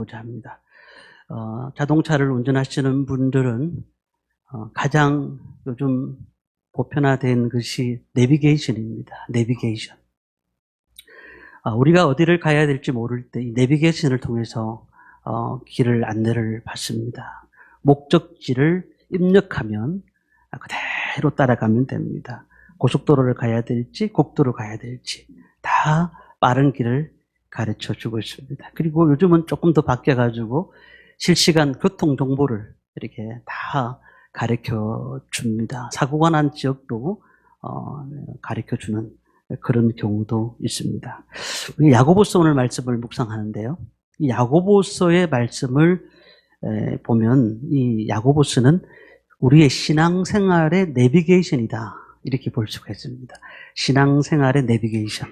보자 합니다. 어, 자동차를 운전하시는 분들은 어, 가장 요즘 보편화된 것이 내비게이션입니다. 내비게이션. 아, 우리가 어디를 가야 될지 모를 때 이 내비게이션을 통해서 어, 길을 안내를 받습니다. 목적지를 입력하면 그대로 따라가면 됩니다. 고속도로를 가야 될지 국도로 가야 될지 다 빠른 길을 가르쳐 주고 있습니다. 그리고 요즘은 조금 더 바뀌어가지고 실시간 교통 정보를 이렇게 다 가르쳐 줍니다. 사고가 난 지역도 어, 가르쳐 주는 그런 경우도 있습니다. 야고보서 오늘 말씀을 묵상하는데요. 이 야고보서의 말씀을 에, 보면 이 야고보서는 우리의 신앙생활의 내비게이션이다. 이렇게 볼 수가 있습니다. 신앙생활의 내비게이션.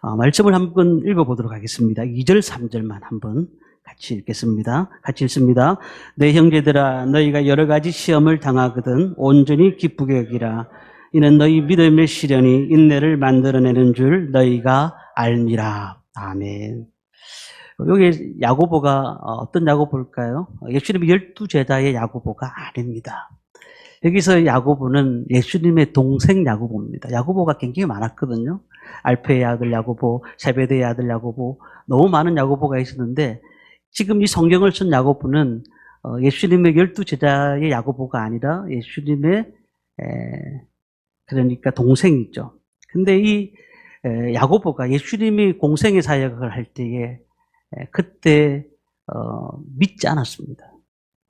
어, 말씀을 한번 읽어보도록 하겠습니다. 2절, 3절만 한번 같이 읽겠습니다. 같이 읽습니다. 내 형제들아, 너희가 여러 가지 시험을 당하거든 온전히 기쁘게 여기라. 이는 너희 믿음의 시련이 인내를 만들어내는 줄 너희가 알미라. 아멘. 여기 야고보가 어, 어떤 야고보일까요? 예수님의 열두 제자의 야고보가 아닙니다. 여기서 야고보는 예수님의 동생 야고보입니다. 야고보가 굉장히 많았거든요. 알페의 아들 야고보, 세베대의 아들 야고보, 너무 많은 야고보가 있었는데 지금 이 성경을 쓴 야고보는 어, 예수님의 열두 제자의 야고보가 아니라 예수님의 에, 그러니까 동생이죠. 근데 이 에, 야고보가 예수님이 공생의 사역을 할 때에 에, 그때 어, 믿지 않았습니다.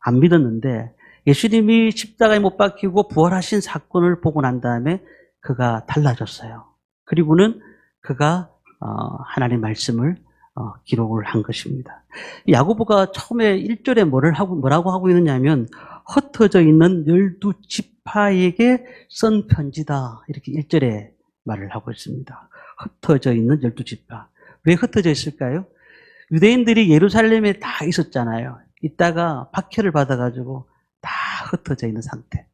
안 믿었는데 예수님이 십자가에 못 박히고 부활하신 사건을 보고 난 다음에 그가 달라졌어요. 그리고는 그가 어, 하나님 말씀을 어, 기록을 한 것입니다. 야고보가 처음에 1절에 뭐를 하고, 뭐라고 하고 있느냐면 흩어져 있는 열두 지파에게 쓴 편지다. 이렇게 1절에 말을 하고 있습니다. 흩어져 있는 열두 지파. 왜 흩어져 있을까요? 유대인들이 예루살렘에 다 있었잖아요. 있다가 박해를 받아가지고 다 흩어져 있는 상태.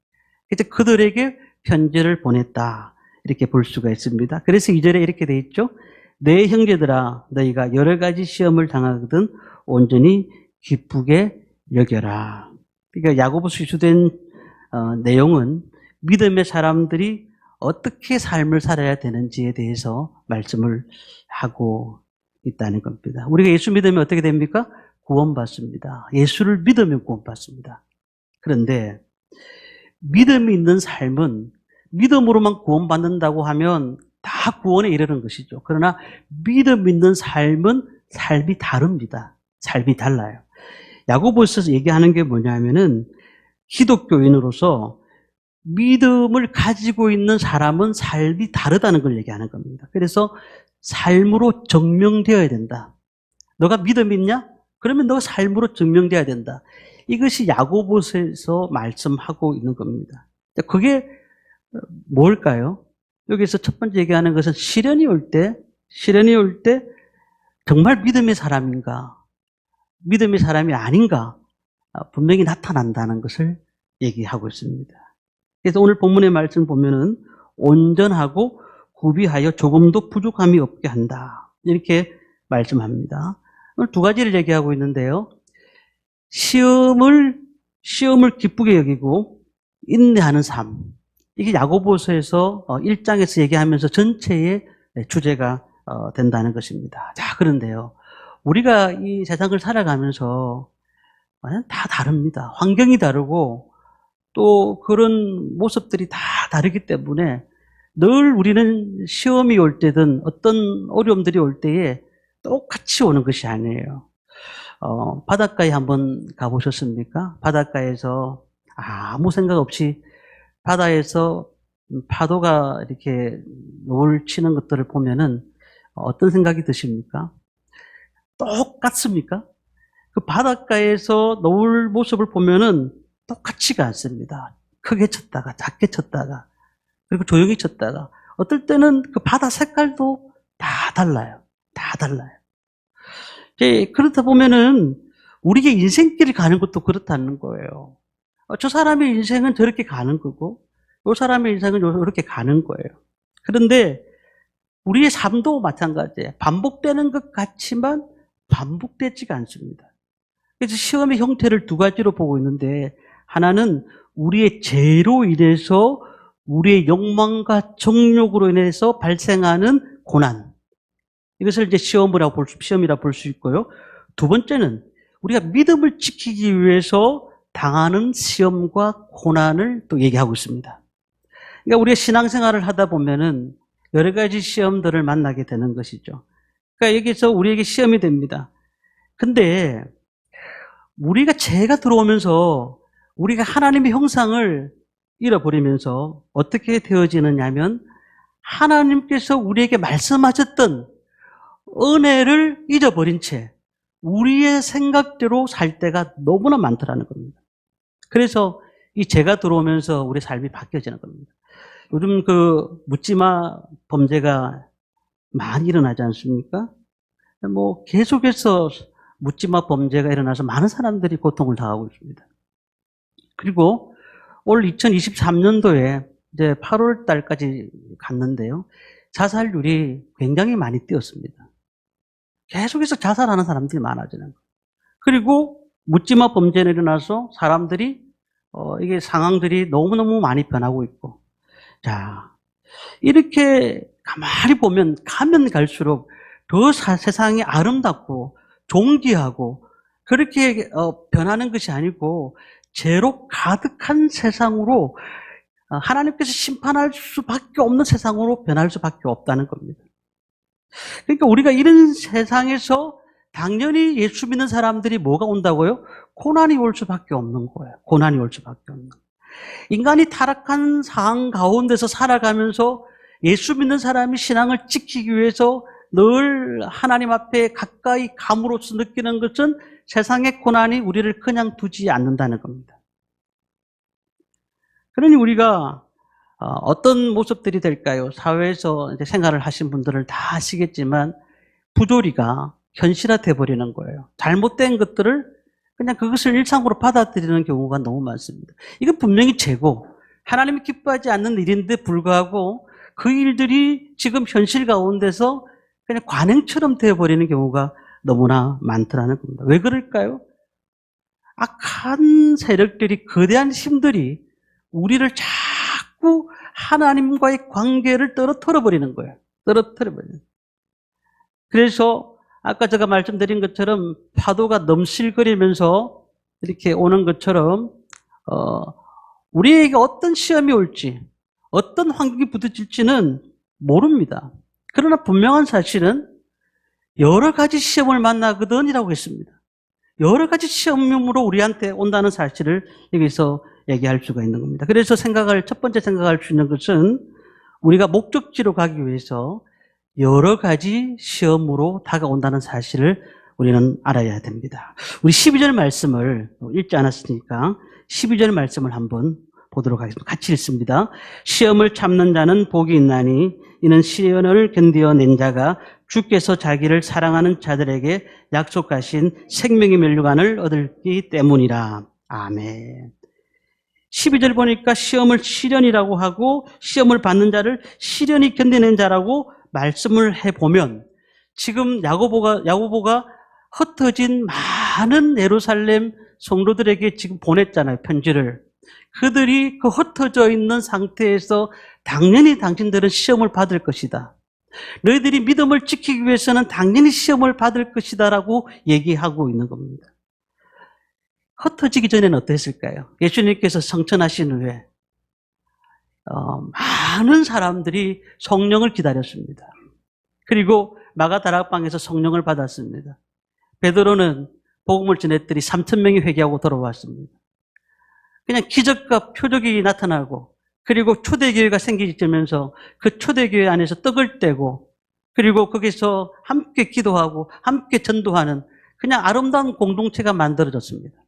이제 그들에게 편지를 보냈다. 이렇게 볼 수가 있습니다. 그래서 2절에 이렇게 돼 있죠. 내 형제들아 너희가 여러 가지 시험을 당하거든 온전히 기쁘게 여겨라. 그러니까 야고보서 주된 어, 내용은 믿음의 사람들이 어떻게 삶을 살아야 되는지에 대해서 말씀을 하고 있다는 겁니다. 우리가 예수 믿으면 어떻게 됩니까? 구원받습니다. 예수를 믿으면 구원받습니다. 그런데 믿음이 있는 삶은 믿음으로만 구원받는다고 하면 다 구원에 이르는 것이죠. 그러나 믿음 있는 삶은 삶이 다릅니다. 삶이 달라요. 야고보서에서 얘기하는 게 뭐냐면은 기독교인으로서 믿음을 가지고 있는 사람은 삶이 다르다는 걸 얘기하는 겁니다. 그래서 삶으로 증명되어야 된다. 너가 믿음 있냐? 그러면 너가 삶으로 증명돼야 된다. 이것이 야고보서에서 말씀하고 있는 겁니다. 그게 뭘까요? 여기서 첫 번째 얘기하는 것은 시련이 올 때, 시련이 올 때 정말 믿음의 사람인가, 믿음의 사람이 아닌가 아, 분명히 나타난다는 것을 얘기하고 있습니다. 그래서 오늘 본문의 말씀 보면은 온전하고 구비하여 조금도 부족함이 없게 한다. 이렇게 말씀합니다. 오늘 두 가지를 얘기하고 있는데요. 시험을 시험을 기쁘게 여기고 인내하는 삶. 이게 야고보서에서 1장에서 얘기하면서 전체의 주제가 어, 된다는 것입니다. 자, 그런데요. 우리가 이 세상을 살아가면서 다 다릅니다. 환경이 다르고 또 그런 모습들이 다 다르기 때문에 늘 우리는 시험이 올 때든 어떤 어려움들이 올 때에 똑같이 오는 것이 아니에요. 어, 바닷가에 한번 가보셨습니까? 바닷가에서 아무 생각 없이 바다에서 파도가 이렇게 노을 치는 것들을 보면은 어떤 생각이 드십니까? 똑같습니까? 그 바닷가에서 노을 모습을 보면은 똑같지가 않습니다. 크게 쳤다가 작게 쳤다가 그리고 조용히 쳤다가 어떨 때는 그 바다 색깔도 다 달라요. 다 달라요. 그렇다 보면은 우리의 인생길을 가는 것도 그렇다는 거예요. 어, 저 사람의 인생은 저렇게 가는 거고, 이 사람의 인생은 이렇게 가는 거예요. 그런데 우리의 삶도 마찬가지예요. 반복되는 것 같지만 반복되지가 않습니다. 그래서 시험의 형태를 두 가지로 보고 있는데 하나는 우리의 죄로 인해서 우리의 욕망과 정욕으로 인해서 발생하는 고난. 이것을 이제 시험이라고 볼 수, 시험이라 볼 수 있고요. 두 번째는 우리가 믿음을 지키기 위해서 당하는 시험과 고난을 또 얘기하고 있습니다. 그러니까 우리가 신앙생활을 하다 보면은 여러 가지 시험들을 만나게 되는 것이죠. 그러니까 여기서 우리에게 시험이 됩니다. 근데 우리가 죄가 들어오면서 우리가 하나님의 형상을 잃어버리면서 어떻게 되어지느냐면 하나님께서 우리에게 말씀하셨던 은혜를 잊어버린 채 우리의 생각대로 살 때가 너무나 많더라는 겁니다. 그래서 이 죄가 들어오면서 우리 삶이 바뀌어지는 겁니다. 요즘 그 묻지마 범죄가 많이 일어나지 않습니까? 뭐 계속해서 묻지마 범죄가 일어나서 많은 사람들이 고통을 당하고 있습니다. 그리고 올 2023년도에 이제 8월 달까지 갔는데요. 자살률이 굉장히 많이 뛰었습니다. 계속해서 자살하는 사람들이 많아지는 거예요. 그리고 묻지마 범죄가 일어나서 사람들이 어, 이게 상황들이 너무너무 많이 변하고 있고 자 이렇게 가만히 보면 가면 갈수록 더 사- 세상이 아름답고 존귀하고 그렇게 어, 변하는 것이 아니고 죄로 가득한 세상으로 어, 하나님께서 심판할 수밖에 없는 세상으로 변할 수밖에 없다는 겁니다. 그러니까 우리가 이런 세상에서 당연히 예수 믿는 사람들이 뭐가 온다고요? 고난이 올 수밖에 없는 거예요. 고난이 올 수밖에 없는 거예요. 인간이 타락한 상황 가운데서 살아가면서 예수 믿는 사람이 신앙을 지키기 위해서 늘 하나님 앞에 가까이 감으로써 느끼는 것은 세상의 고난이 우리를 그냥 두지 않는다는 겁니다. 그러니 우리가 어, 어떤 모습들이 될까요? 사회에서 생활을 하신 분들을 다 아시겠지만 부조리가 현실화돼 버리는 거예요. 잘못된 것들을 그냥 그것을 일상으로 받아들이는 경우가 너무 많습니다. 이건 분명히 죄고 하나님이 기뻐하지 않는 일인데 불구하고 그 일들이 지금 현실 가운데서 그냥 관행처럼 되어버리는 경우가 너무나 많더라는 겁니다. 왜 그럴까요? 악한 세력들이 거대한 힘들이 우리를 자꾸 하나님과의 관계를 떨어뜨려 버리는 거예요. 떨어뜨려 버리는. 그래서 아까 제가 말씀드린 것처럼 파도가 넘실거리면서 이렇게 오는 것처럼 어, 우리에게 어떤 시험이 올지 어떤 환경이 부딪힐지는 모릅니다. 그러나 분명한 사실은 여러 가지 시험을 만나거든이라고 했습니다. 여러 가지 시험으로 우리한테 온다는 사실을 여기서 얘기할 수가 있는 겁니다. 그래서 생각할 첫 번째 생각할 수 있는 것은 우리가 목적지로 가기 위해서 여러 가지 시험으로 다가온다는 사실을 우리는 알아야 됩니다. 우리 12절 말씀을 읽지 않았으니까 12절 말씀을 한번 보도록 하겠습니다. 같이 읽습니다. 시험을 참는 자는 복이 있나니 이는 시련을 견디어낸 자가 주께서 자기를 사랑하는 자들에게 약속하신 생명의 멸류관을 얻을기 때문이라. 아멘. 12절 보니까 시험을 시련이라고 하고 시험을 받는 자를 시련이 견디는 자라고 말씀을 해보면 지금 야고보가, 야고보가 흩어진 많은 예루살렘 성도들에게 지금 보냈잖아요, 편지를. 그들이 그 흩어져 있는 상태에서 당연히 당신들은 시험을 받을 것이다. 너희들이 믿음을 지키기 위해서는 당연히 시험을 받을 것이다라고 얘기하고 있는 겁니다. 흩어지기 전에는 어땠을까요? 예수님께서 성천하신 후에 어, 많은 사람들이 성령을 기다렸습니다. 그리고 마가 다락방에서 성령을 받았습니다. 베드로는 복음을 전했더니 3천 명이 회개하고 돌아왔습니다. 그냥 기적과 표적이 나타나고 그리고 초대교회가 생기면서 그 초대교회 안에서 떡을 떼고 그리고 거기서 함께 기도하고 함께 전도하는 그냥 아름다운 공동체가 만들어졌습니다.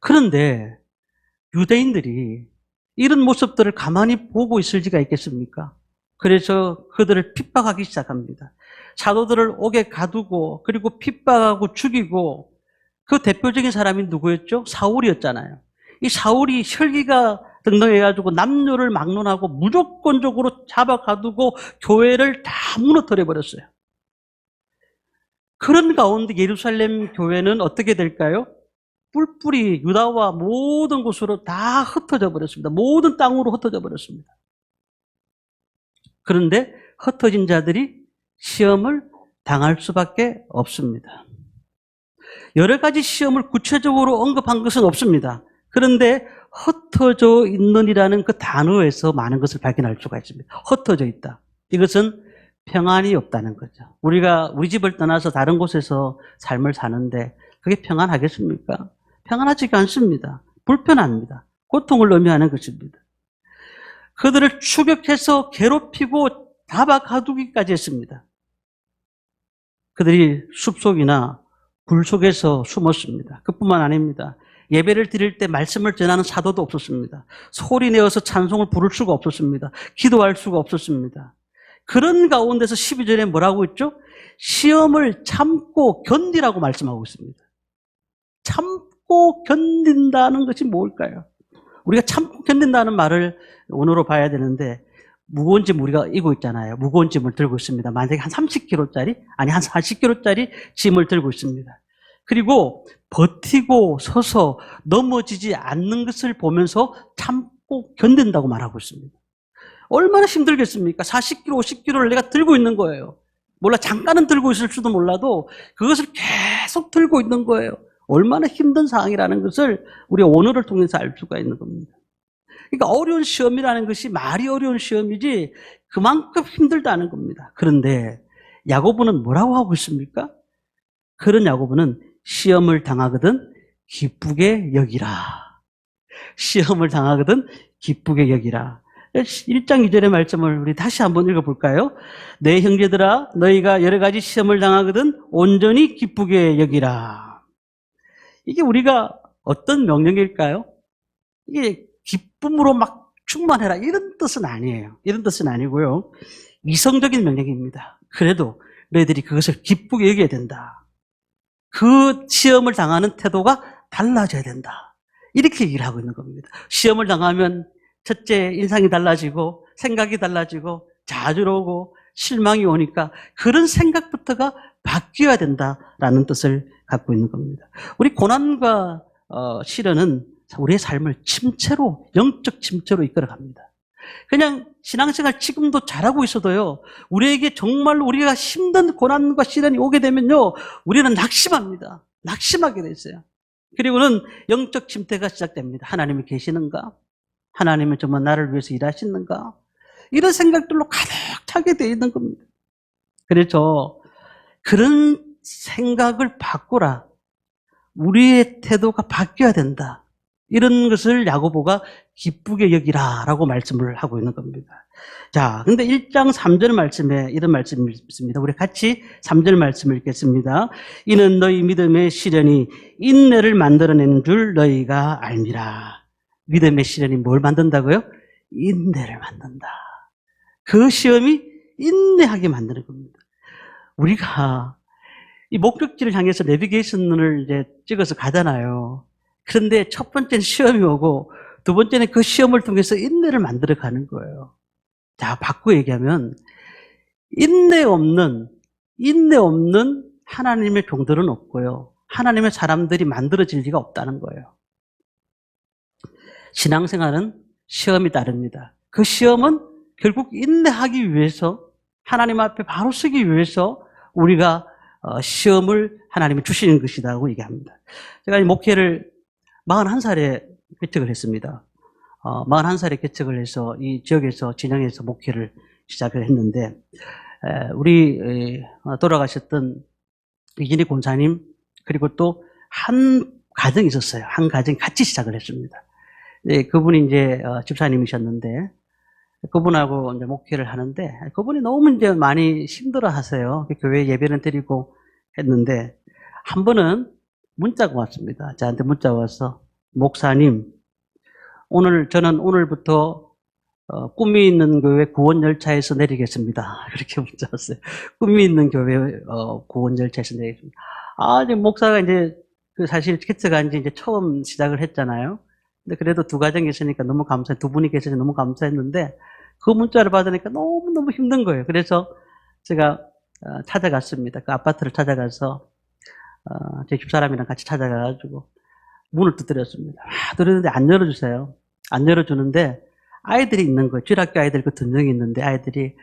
그런데 유대인들이 이런 모습들을 가만히 보고 있을 리가 있겠습니까? 그래서 그들을 핍박하기 시작합니다. 사도들을 옥에 가두고 그리고 핍박하고 죽이고 그 대표적인 사람이 누구였죠? 사울이었잖아요. 이 사울이 혈기가 등등해가지고 남녀를 막론하고 무조건적으로 잡아 가두고 교회를 다 무너뜨려 버렸어요. 그런 가운데 예루살렘 교회는 어떻게 될까요? 뿔뿔이 유다와 모든 곳으로 다 흩어져 버렸습니다. 모든 땅으로 흩어져 버렸습니다. 그런데 흩어진 자들이 시험을 당할 수밖에 없습니다. 여러 가지 시험을 구체적으로 언급한 것은 없습니다. 그런데 흩어져 있는이라는 그 단어에서 많은 것을 발견할 수가 있습니다. 흩어져 있다. 이것은 평안이 없다는 거죠. 우리가 우리 집을 떠나서 다른 곳에서 삶을 사는데 그게 평안하겠습니까? 평안하지가 않습니다. 불편합니다. 고통을 의미하는 것입니다. 그들을 추격해서 괴롭히고 잡아 가두기까지 했습니다. 그들이 숲속이나 굴 속에서 숨었습니다. 그뿐만 아닙니다. 예배를 드릴 때 말씀을 전하는 사도도 없었습니다. 소리 내어서 찬송을 부를 수가 없었습니다. 기도할 수가 없었습니다. 그런 가운데서 12절에 뭐라고 했죠? 시험을 참고 견디라고 말씀하고 있습니다. 참 고 견딘다는 것이 뭘까요? 우리가 참고 견딘다는 말을 오늘로 봐야 되는데 무거운 짐 우리가 이고 있잖아요. 무거운 짐을 들고 있습니다. 만약에 한 30kg짜리 아니 한 40kg짜리 짐을 들고 있습니다. 그리고 버티고 서서 넘어지지 않는 것을 보면서 참고 견딘다고 말하고 있습니다. 얼마나 힘들겠습니까? 40kg, 50kg를 내가 들고 있는 거예요. 몰라 잠깐은 들고 있을 수도 몰라도 그것을 계속 들고 있는 거예요. 얼마나 힘든 상황이라는 것을 우리 오늘을 통해서 알 수가 있는 겁니다. 그러니까 어려운 시험이라는 것이 말이 어려운 시험이지 그만큼 힘들다는 겁니다. 그런데 야고보는 뭐라고 하고 있습니까? 그런 야고보는 시험을 당하거든 기쁘게 여기라. 시험을 당하거든 기쁘게 여기라. 1장 2절의 말씀을 우리 다시 한번 읽어볼까요? 내 형제들아 너희가 여러 가지 시험을 당하거든 온전히 기쁘게 여기라. 이게 우리가 어떤 명령일까요? 이게 기쁨으로 막 충만해라 이런 뜻은 아니에요. 이런 뜻은 아니고요. 이성적인 명령입니다. 그래도 너희들이 그것을 기쁘게 여겨야 된다. 그 시험을 당하는 태도가 달라져야 된다. 이렇게 얘기를 하고 있는 겁니다. 시험을 당하면 첫째 인상이 달라지고 생각이 달라지고 자주로고 실망이 오니까 그런 생각부터가 바뀌어야 된다라는 뜻을 갖고 있는 겁니다. 우리 고난과 어, 시련은 우리의 삶을 침체로 영적 침체로 이끌어갑니다. 그냥 신앙생활 지금도 잘하고 있어도요. 우리에게 정말로 우리가 힘든 고난과 시련이 오게 되면요. 우리는 낙심합니다. 낙심하게 됐어요. 그리고는 영적 침체가 시작됩니다. 하나님이 계시는가? 하나님은 정말 나를 위해서 일하시는가? 이런 생각들로 가득 차게 되어 있는 겁니다. 그래서 그런 생각을 바꾸라. 우리의 태도가 바뀌어야 된다. 이런 것을 야고보가 기쁘게 여기라라고 말씀을 하고 있는 겁니다. 자, 근데 1장 3절 말씀에 이런 말씀이 있습니다. 우리 같이 3절 말씀을 읽겠습니다. 이는 너희 믿음의 시련이 인내를 만들어내는 줄 너희가 알미라. 믿음의 시련이 뭘 만든다고요? 인내를 만든다. 그 시험이 인내하게 만드는 겁니다. 우리가 이 목적지를 향해서 내비게이션을 이제 찍어서 가잖아요. 그런데 첫 번째는 시험이 오고 두 번째는 그 시험을 통해서 인내를 만들어 가는 거예요. 자, 바꿔 얘기하면 인내 없는 인내 없는 하나님의 종들은 없고요. 하나님의 사람들이 만들어질 리가 없다는 거예요. 신앙생활은 시험이 따릅니다. 그 시험은 결국 인내하기 위해서 하나님 앞에 바로 서기 위해서 우리가 어, 시험을 하나님이 주시는 것이라고 얘기합니다. 제가 이 목회를 41살에 개척을 했습니다. 어, 41살에 개척을 해서 이 지역에서 진영에서 목회를 시작을 했는데 에, 우리 에, 어, 돌아가셨던 이진희 권사님 그리고 또 한 가정이 있었어요. 한 가정이 같이 시작을 했습니다. 네, 그분이 이제 어, 집사님이셨는데 그분하고 이제 목회를 하는데 그분이 너무 이제 많이 힘들어 하세요. 교회 예배는 드리고 했는데 한 번은 문자가 왔습니다. 저한테 문자 와서 목사님 오늘 저는 오늘부터 어, 꿈이 있는 교회 구원 열차에서 내리겠습니다. 그렇게 문자 왔어요. 꿈이 있는 교회 어, 구원 열차에서 내리겠습니다. 아, 이제 목사가 이제 그 사실 캐츠가 이제 이제 처음 시작을 했잖아요. 근데 그래도 두 가정이 있으니까 너무 감사, 두 분이 계셔서 너무 감사했는데 그 문자를 받으니까 너무너무 힘든 거예요. 그래서 제가 어, 찾아갔습니다. 그 아파트를 찾아가서 어, 제 집사람이랑 같이 찾아가가지고 문을 두드렸습니다. 아, 두드렸는데 안 열어주세요. 안 열어주는데 아이들이 있는 거예요. 쥐락교 아이들 그두 명이 있는데 아이들이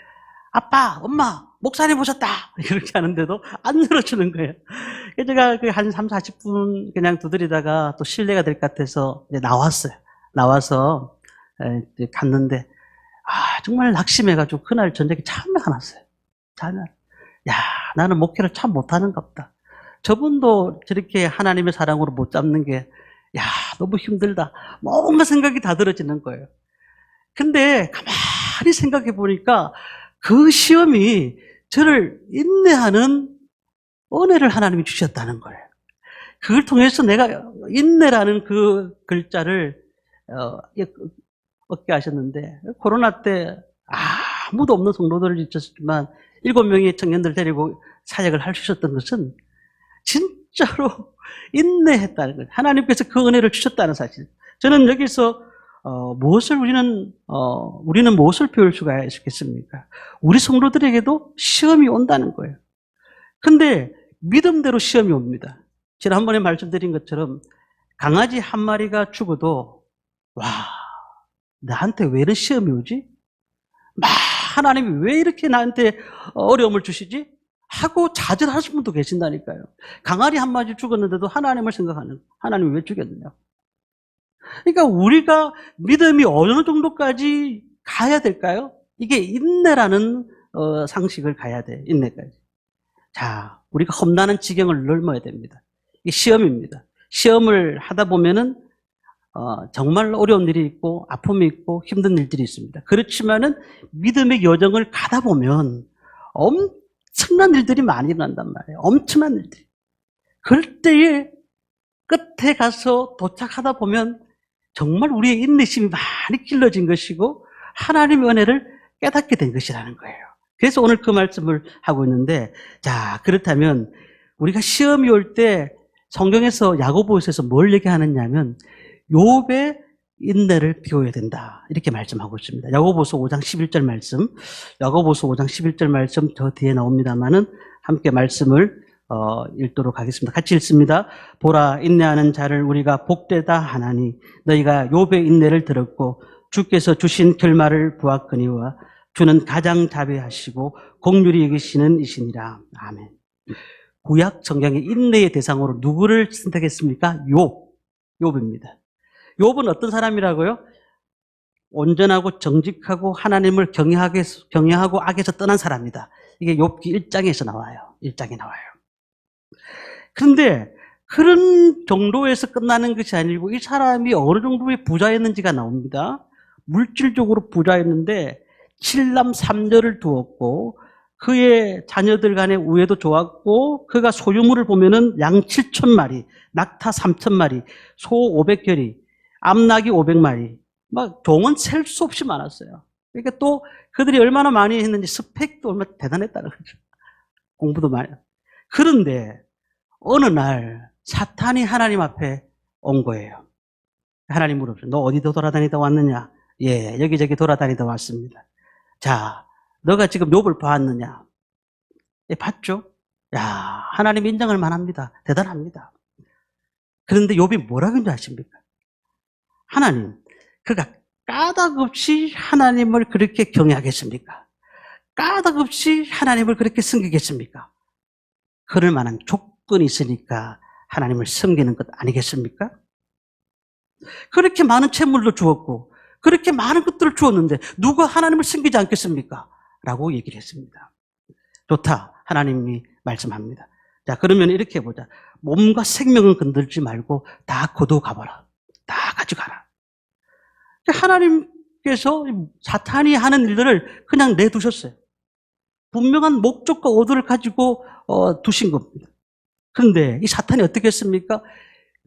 아빠, 엄마, 목사님 오셨다! 이렇게 하는데도 안 열어주는 거예요. 그래서 제가 그한 3, 40분 그냥 두드리다가 또 실례가 될 것 같아서 나왔어요. 나와서 갔는데 아, 정말 낙심해가지고 그날 저녁에 참회가 났어요. 참회. 야, 나는 목회를 참 못하는가 보다. 저분도 저렇게 하나님의 사랑으로 못 잡는 게, 야, 너무 힘들다. 뭔가 생각이 다 들어지는 거예요. 근데 가만히 생각해 보니까 그 시험이 저를 인내하는 은혜를 하나님이 주셨다는 거예요. 그걸 통해서 내가 인내라는 그 글자를 어, 얻게 하셨는데 코로나 때 아무도 없는 성도들을 있었지만 일곱 명의 청년들 데리고 사역을 할수 있었던 것은 진짜로 인내했다는 거예요. 하나님께서 그 은혜를 주셨다는 사실. 저는 여기서 어, 무엇을 우리는 어, 우리는 무엇을 배울 수가 있겠습니까? 우리 성도들에게도 시험이 온다는 거예요. 근데 믿음대로 시험이 옵니다. 지난번에 말씀드린 것처럼 강아지 한 마리가 죽어도 와 나한테 왜 이런 시험이 오지? 막 하나님이 왜 이렇게 나한테 어려움을 주시지? 하고 좌절하신 분도 계신다니까요. 강아지 한 마리 죽었는데도 하나님을 생각하는 하나님 왜 죽였느냐? 그러니까 우리가 믿음이 어느 정도까지 가야 될까요? 이게 인내라는 어, 상식을 가야 돼. 인내까지. 자, 우리가 험난한 지경을 넘어야 됩니다. 이게 시험입니다. 시험을 하다 보면은 어, 정말 어려운 일이 있고 아픔이 있고 힘든 일들이 있습니다. 그렇지만은 믿음의 여정을 가다 보면 엄청난 일들이 많이 일어난단 말이에요. 엄청난 일들이. 그럴 때에 끝에 가서 도착하다 보면 정말 우리의 인내심이 많이 길러진 것이고 하나님의 은혜를 깨닫게 된 것이라는 거예요. 그래서 오늘 그 말씀을 하고 있는데 자 그렇다면 우리가 시험이 올 때 성경에서 야고보에서 뭘 얘기하느냐면 욥의 인내를 비워야 된다. 이렇게 말씀하고 있습니다. 야고보서 5장 11절 말씀. 야고보서 5장 11절 말씀 더 뒤에 나옵니다만은 함께 말씀을 어, 읽도록 하겠습니다. 같이 읽습니다. 보라 인내하는 자를 우리가 복되다 하나니 너희가 욥의 인내를 들었고 주께서 주신 결말을 보았거니와 주는 가장 자비하시고 공률이 여기시는 이시니라. 아멘. 구약 성경의 인내의 대상으로 누구를 선택했습니까? 욥. 욥입니다. 욥은 어떤 사람이라고요? 온전하고 정직하고 하나님을 경외하게, 경외하고 악에서 떠난 사람이다. 이게 욥기 1장에서 나와요. 1장에 나와요. 그런데 그런 정도에서 끝나는 것이 아니고 이 사람이 어느 정도의 부자였는지가 나옵니다. 물질적으로 부자였는데 칠남 삼녀를 두었고 그의 자녀들 간의 우애도 좋았고 그가 소유물을 보면은 양 7천 마리, 낙타 3천 마리, 소 500결이, 암낙이 500마리, 막 종은 셀 수 없이 많았어요. 그러니까 또 그들이 얼마나 많이 했는지 스펙도 얼마나 대단했다는 거죠. 공부도 많이. 그런데 어느 날 사탄이 하나님 앞에 온 거예요. 하나님 물어보죠. 너 어디 돌아다니다 왔느냐? 예, 여기저기 돌아다니다 왔습니다. 자, 너가 지금 욥을 봤느냐? 예, 봤죠? 야, 하나님 인정할 만합니다. 대단합니다. 그런데 욥이 뭐라고 했는지 아십니까? 하나님, 그가 까닭 없이 하나님을 그렇게 경외하겠습니까? 까닭 없이 하나님을 그렇게 섬기겠습니까? 그럴 만한 조건이 있으니까 하나님을 섬기는 것 아니겠습니까? 그렇게 많은 채물도 주었고, 그렇게 많은 것들을 주었는데, 누가 하나님을 섬기지 않겠습니까? 라고 얘기를 했습니다. 좋다. 하나님이 말씀합니다. 자, 그러면 이렇게 해보자. 몸과 생명은 건들지 말고 다 거둬 가봐라. 다 가져가라. 하나님께서 사탄이 하는 일들을 그냥 내두셨어요. 분명한 목적과 의도를 가지고 어, 두신 겁니다. 그런데 이 사탄이 어떻게 했습니까?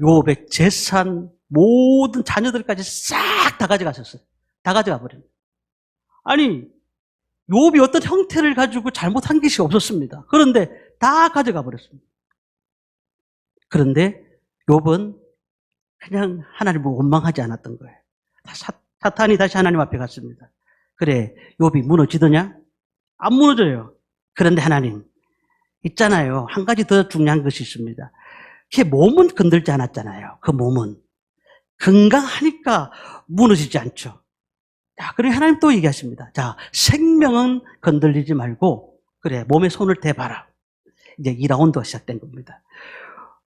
요백 재산 모든 자녀들까지 싹 다 가져가셨어요. 다 가져가 버립니다. 아니 욥이 어떤 형태를 가지고 잘못한 것이 없었습니다. 그런데 다 가져가 버렸습니다. 그런데 욥은 그냥 하나님을 원망하지 않았던 거예요. 사, 사탄이 다시 하나님 앞에 갔습니다. 그래, 욥이 무너지더냐? 안 무너져요. 그런데 하나님, 있잖아요. 한 가지 더 중요한 것이 있습니다. 걔 몸은 건들지 않았잖아요. 그 몸은. 건강하니까 무너지지 않죠. 자, 그래 하나님 또 얘기하십니다. 자, 생명은 건들리지 말고 그래 몸에 손을 대봐라. 이제 2라운드가 시작된 겁니다.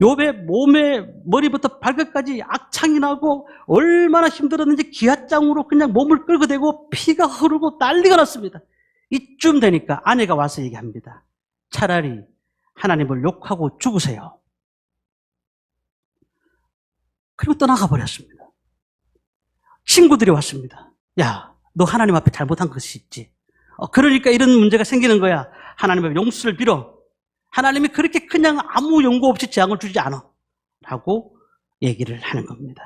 욥의 몸에 머리부터 발끝까지 악창이 나고 얼마나 힘들었는지 기아장으로 그냥 몸을 끌고 대고 피가 흐르고 난리가 났습니다. 이쯤 되니까 아내가 와서 얘기합니다. 차라리 하나님을 욕하고 죽으세요. 그리고 떠나가 버렸습니다. 친구들이 왔습니다. 야, 너 하나님 앞에 잘못한 것이 있지. 어, 그러니까 이런 문제가 생기는 거야. 하나님의 용서를 빌어. 하나님이 그렇게 그냥 아무 연고 없이 재앙을 주지 않아. 라고 얘기를 하는 겁니다.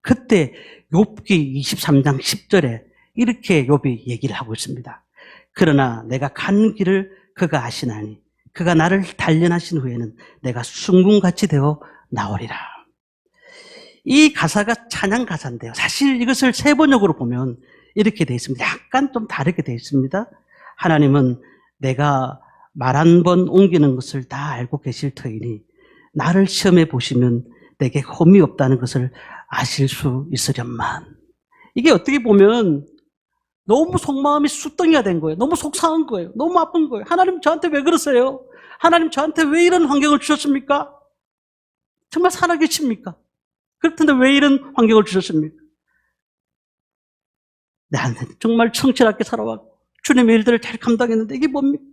그때 욥기 23장 10절에 이렇게 욥이 얘기를 하고 있습니다. 그러나 내가 간 길을 그가 아시나니 그가 나를 단련하신 후에는 내가 순금같이 되어 나오리라. 이 가사가 찬양 가사인데요. 사실 이것을 세 번역으로 보면 이렇게 되어 있습니다. 약간 좀 다르게 되어 있습니다. 하나님은 내가 말 한 번 옮기는 것을 다 알고 계실 터이니 나를 시험해 보시면 내게 험이 없다는 것을 아실 수 있으련만. 이게 어떻게 보면 너무 속마음이 쑥덩이가 된 거예요. 너무 속상한 거예요. 너무 아픈 거예요. 하나님 저한테 왜 그러세요? 하나님 저한테 왜 이런 환경을 주셨습니까? 정말 살아계십니까? 그렇던데 왜 이런 환경을 주셨습니까? 나한테 정말 성실하게 살아왔고 주님의 일들을 잘 감당했는데 이게 뭡니까?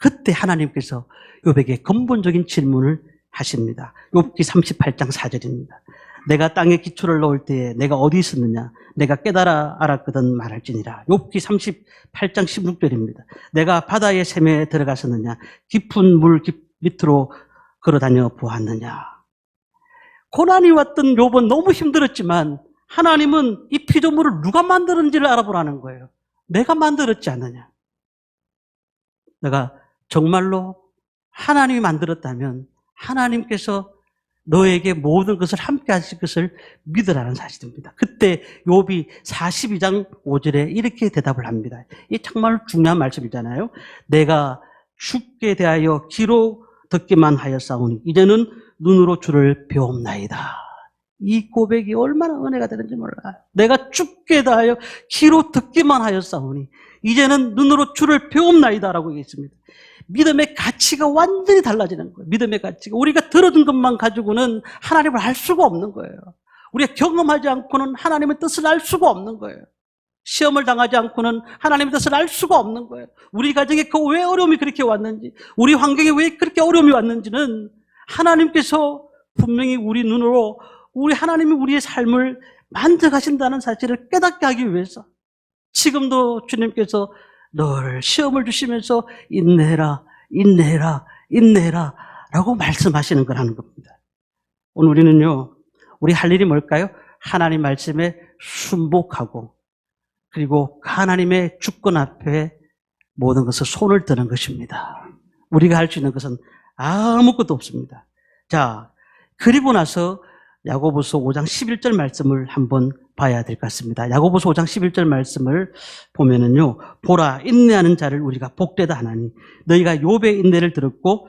그때 하나님께서 욥에게 근본적인 질문을 하십니다. 욥기 38장 4절입니다. 내가 땅에 기초를 넣을 때에 내가 어디 있었느냐? 내가 깨달아 알았거든 말할지니라. 욥기 38장 16절입니다. 내가 바다의 샘에 들어갔었느냐? 깊은 물 깊- 밑으로 걸어다녀 보았느냐? 고난이 왔던 욥은 너무 힘들었지만 하나님은 이 피조물을 누가 만들었는지를 알아보라는 거예요. 내가 만들었지 않느냐? 내가 정말로 하나님이 만들었다면 하나님께서 너에게 모든 것을 함께 하실 것을 믿으라는 사실입니다. 그때 욥이 42장 5절에 이렇게 대답을 합니다. 이 정말 중요한 말씀이잖아요. 내가 죽게 대하여 귀로 듣기만 하였사오니 이제는 눈으로 주를 배옵나이다. 이 고백이 얼마나 은혜가 되는지 몰라요. 내가 죽게 대하여 귀로 듣기만 하였사오니 이제는 눈으로 주를 배옵나이다라고 얘기했습니다. 믿음의 가치가 완전히 달라지는 거예요. 믿음의 가치가. 우리가 들어둔 것만 가지고는 하나님을 알 수가 없는 거예요. 우리가 경험하지 않고는 하나님의 뜻을 알 수가 없는 거예요. 시험을 당하지 않고는 하나님의 뜻을 알 수가 없는 거예요. 우리 가정에 그 왜 어려움이 그렇게 왔는지, 우리 환경에 왜 그렇게 어려움이 왔는지는 하나님께서 분명히 우리 눈으로 우리 하나님이 우리의 삶을 만져가신다는 사실을 깨닫게 하기 위해서 지금도 주님께서 늘 시험을 주시면서 인내해라, 인내해라, 인내해라 라고 말씀하시는 거라는 겁니다. 오늘 우리는요, 우리 할 일이 뭘까요? 하나님 말씀에 순복하고 그리고 하나님의 주권 앞에 모든 것을 손을 드는 것입니다. 우리가 할 수 있는 것은 아무것도 없습니다. 자, 그리고 나서 야고보서 5장 11절 말씀을 한번 봐야 될 것 같습니다. 야고보서 5장 11절 말씀을 보면은요. 보라 인내하는 자를 우리가 복되다 하나니 너희가 욥의 인내를 들었고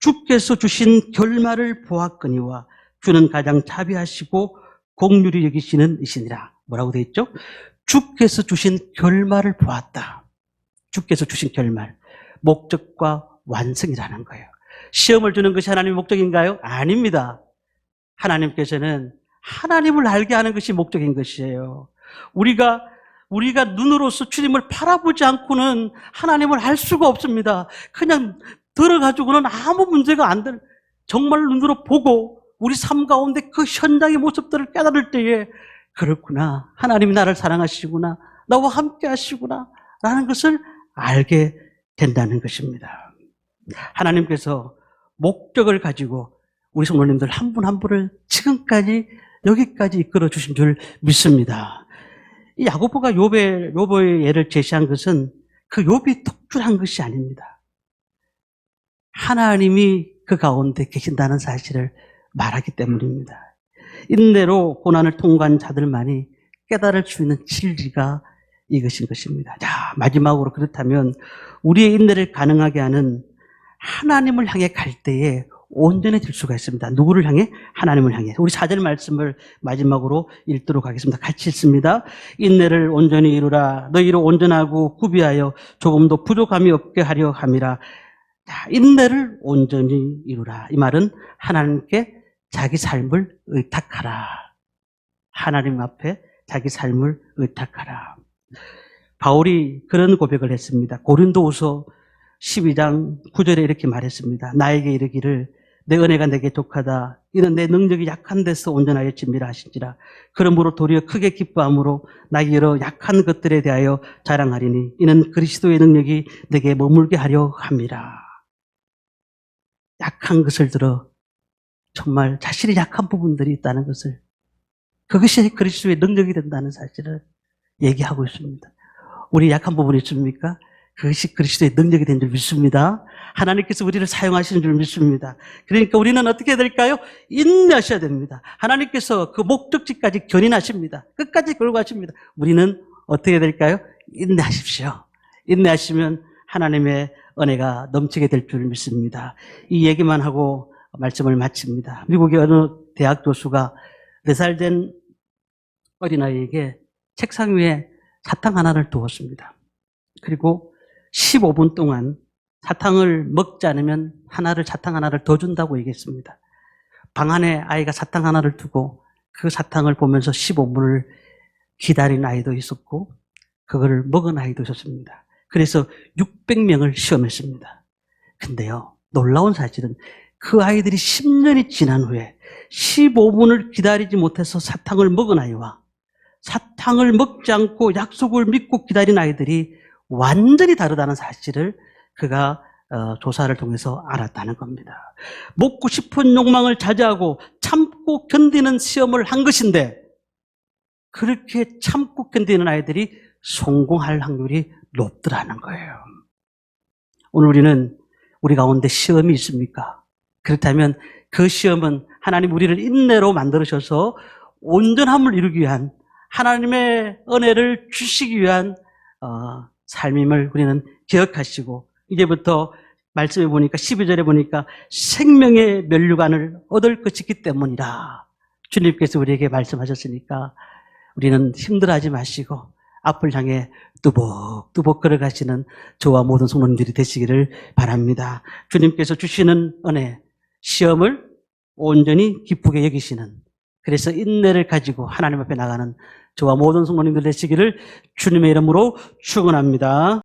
주께서 주신 결말을 보았거니와 주는 가장 자비하시고 공률이 여기시는 이시니라. 뭐라고 되어 있죠? 주께서 주신 결말을 보았다. 주께서 주신 결말. 목적과 완성이라는 거예요. 시험을 주는 것이 하나님의 목적인가요? 아닙니다. 하나님께서는 하나님을 알게 하는 것이 목적인 것이에요. 우리가 우리가 눈으로서 주님을 바라보지 않고는 하나님을 알 수가 없습니다. 그냥 들어가지고는 아무 문제가 안 될, 정말 눈으로 보고 우리 삶 가운데 그 현장의 모습들을 깨달을 때에 그렇구나. 하나님이 나를 사랑하시구나. 나와 함께 하시구나. 라는 것을 알게 된다는 것입니다. 하나님께서 목적을 가지고 우리 성도님들 한분한 분을 지금까지 여기까지 이끌어 주신 줄 믿습니다. 이 야고보가 욥의 욥의 예를 제시한 것은 그 욥이 특출한 것이 아닙니다. 하나님이 그 가운데 계신다는 사실을 말하기 때문입니다. 인내로 고난을 통과한 자들만이 깨달을 수 있는 진리가 이것인 것입니다. 자, 마지막으로 그렇다면 우리의 인내를 가능하게 하는 하나님을 향해 갈 때에 온전해질 수가 있습니다. 누구를 향해? 하나님을 향해. 우리 사절 말씀을 마지막으로 읽도록 하겠습니다. 같이 읽습니다. 인내를 온전히 이루라. 너희로 온전하고 구비하여 조금도 부족함이 없게 하려 함이라. 자, 인내를 온전히 이루라. 이 말은 하나님께 자기 삶을 의탁하라. 하나님 앞에 자기 삶을 의탁하라. 바울이 그런 고백을 했습니다. 고린도후서 12장 9절에 이렇게 말했습니다. 나에게 이르기를 내 은혜가 내게 독하다. 이는 내 능력이 약한 데서 온전하여 짐이라 하신지라. 그러므로 도리어 크게 기뻐함으로 나의 여러 약한 것들에 대하여 자랑하리니 이는 그리스도의 능력이 내게 머물게 하려 함이라. 약한 것을 들어 정말 자신의 약한 부분들이 있다는 것을 그것이 그리스도의 능력이 된다는 사실을 얘기하고 있습니다. 우리 약한 부분이 있습니까? 그것이 그리스도의 능력이 된 줄 믿습니다. 하나님께서 우리를 사용하시는 줄 믿습니다. 그러니까 우리는 어떻게 해야 될까요? 인내하셔야 됩니다. 하나님께서 그 목적지까지 견인하십니다. 끝까지 끌고 가십니다. 우리는 어떻게 해야 될까요? 인내하십시오. 인내하시면 하나님의 은혜가 넘치게 될 줄 믿습니다. 이 얘기만 하고 말씀을 마칩니다. 미국의 어느 대학 교수가 4살 된 어린아이에게 책상 위에 사탕 하나를 두었습니다. 그리고 15분 동안 사탕을 먹지 않으면 하나를 사탕 하나를 더 준다고 얘기했습니다. 방 안에 아이가 사탕 하나를 두고 그 사탕을 보면서 15분을 기다린 아이도 있었고 그거를 먹은 아이도 있었습니다. 그래서 600명을 시험했습니다. 근데요, 놀라운 사실은 그 아이들이 10년이 지난 후에 15분을 기다리지 못해서 사탕을 먹은 아이와 사탕을 먹지 않고 약속을 믿고 기다린 아이들이 완전히 다르다는 사실을 그가 어, 조사를 통해서 알았다는 겁니다. 먹고 싶은 욕망을 자제하고 참고 견디는 시험을 한 것인데 그렇게 참고 견디는 아이들이 성공할 확률이 높더라는 거예요. 오늘 우리는 우리 가운데 시험이 있습니까? 그렇다면 그 시험은 하나님 우리를 인내로 만들으셔서 온전함을 이루기 위한 하나님의 은혜를 주시기 위한 어, 삶임을 우리는 기억하시고 이제부터 말씀해 보니까 12절에 보니까 생명의 면류관을 얻을 것이기 때문이라 주님께서 우리에게 말씀하셨으니까 우리는 힘들어하지 마시고 앞을 향해 뚜벅뚜벅 걸어가시는 저와 모든 성도님들이 되시기를 바랍니다. 주님께서 주시는 은혜, 시험을 온전히 기쁘게 여기시는 그래서 인내를 가지고 하나님 앞에 나가는 저와 모든 성도님들 되시기를 주님의 이름으로 축원합니다.